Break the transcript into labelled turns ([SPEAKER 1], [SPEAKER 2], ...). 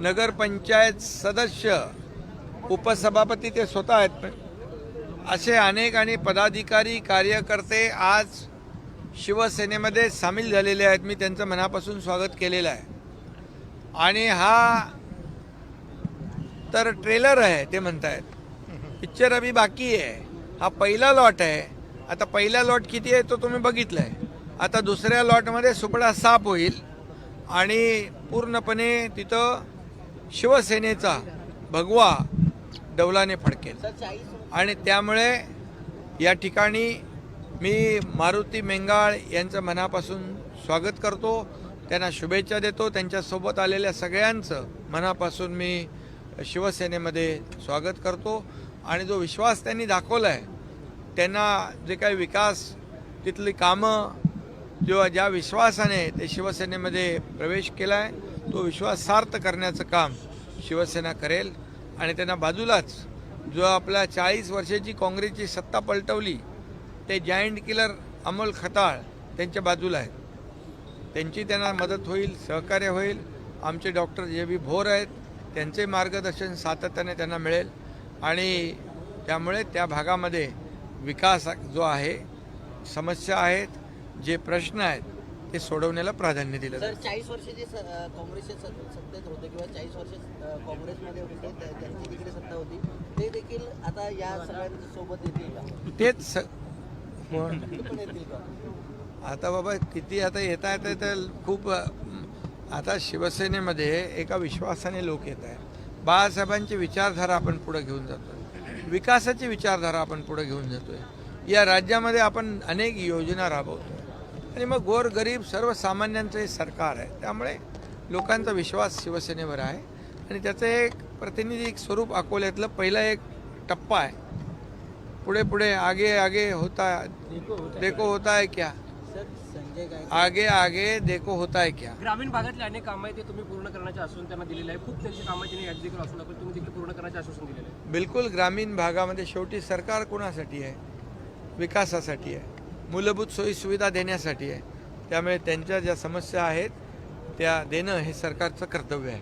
[SPEAKER 1] नगरपंचायत सदस्य उपसभापती ते स्वतः आहेत. असे अनेक आणि पदाधिकारी कार्यकर्ते आज शिवसेनेमध्ये सामील झालेले आहेत. मी त्यांचं मनापासून स्वागत केलेलं आहे. आणि हा तर ट्रेलर आहे ते म्हणतायत. पिक्चर अभी बाकी आहे. हा पहिला लॉट आहे. आता पहिला लॉट किती आहे तो तुम्ही बघितलाय. आता दुसऱ्या लॉटमध्ये सुपडा साफ होईल. आणि पूर्णपणे तिथं शिवसेनेचा भगवा डौलाने फडकेल. आणि त्यामुळे या ठिकाणी मी मारुती मेंगाळ यांचं मनापासून स्वागत करतो. त्यांना शुभेच्छा देतो. त्यांच्यासोबत आलेल्या सगळ्यांचं मनापासून मी शिवसेनेमध्ये स्वागत करतो. आणि जो विश्वास त्यांनी दाखवला आहे त्यांना जे काही विकास तिथली कामं किंवा ज्या विश्वासाने ते शिवसेनेमध्ये प्रवेश केला आहे तो विश्वास सार्थ करण्याचं काम शिवसेना करेल. आणि त्यांना बाजूलाच जो आपल्या चाळीस वर्षाची काँग्रेसची सत्ता पलटवली ते जायंट किलर अमोल खताळ त्यांच्या बाजूला आहेत. त्यांची त्यांना मदत होईल सहकार्य होईल. आमचे डॉक्टर जे बी भोर आहेत त्यांचे मार्गदर्शन सातत्याने त्यांना मिळेल. आणि त्यामुळे त्या भागामध्ये विकास जो आहे समस्या आहेत जे प्रश्न आहेत ते सोडवण्याला प्राधान्य दिलं
[SPEAKER 2] सर चाळीस वर्ष जे स- अ, काँग्रेसचे सत- सत्तेत होते किंवा चाळीस वर्ष काँग्रेसमध्ये होते त्या- त्यांची तिकडे सत्ता होती. ते देखील आता या सगळ्यांच्या सोबत येतील का?
[SPEAKER 1] तेच स- कोण?
[SPEAKER 2] ते पण येतील का?
[SPEAKER 1] आता बाबा किती आता येत आहेत तर खूप आता शिवसेनेमध्ये एका विश्वासाने लोक येत आहेत. बाळासाहेबांची विचारधारा आपण पुढे घेऊन जातोय. विकासाची विचारधारा आपण पुढे घेऊन जातोय. या राज्यामध्ये आपण अनेक योजना राबवतोय. आणि मग गोर गरीब सर्वसामान्यांचं हे सरकार आहे. त्यामुळे लोकांचा विश्वास शिवसेनेवर आहे. आणि त्याचं एक प्रतिनिधिक स्वरूप अकोल्यातलं पहिला एक टप्पा आहे. पुढे पुढे आगे आगे होता देखो होता है. क्या? आगे आगे देखो होता है क्या?
[SPEAKER 3] ग्रामीण भागातले अनेक कामं आहेत ते तुम्ही पूर्ण करण्याचे आश्वासन त्यांना दिलेलं आहे. खूप त्यांची कामं त्यांनी यादी दाखवली तुम्ही देखील पूर्ण करण्याचे आश्वासन दिलेलं आहे.
[SPEAKER 1] बिलकुल ग्रामीण भागामध्ये शेवटी सरकार कोणासाठी आहे? विकासासाठी आहे. मूलभूत सोयीसुविधा देण्यासाठी आहे. त्यामुळे त्यांच्या ज्या समस्या आहेत त्या देणं हे सरकारचं कर्तव्य आहे.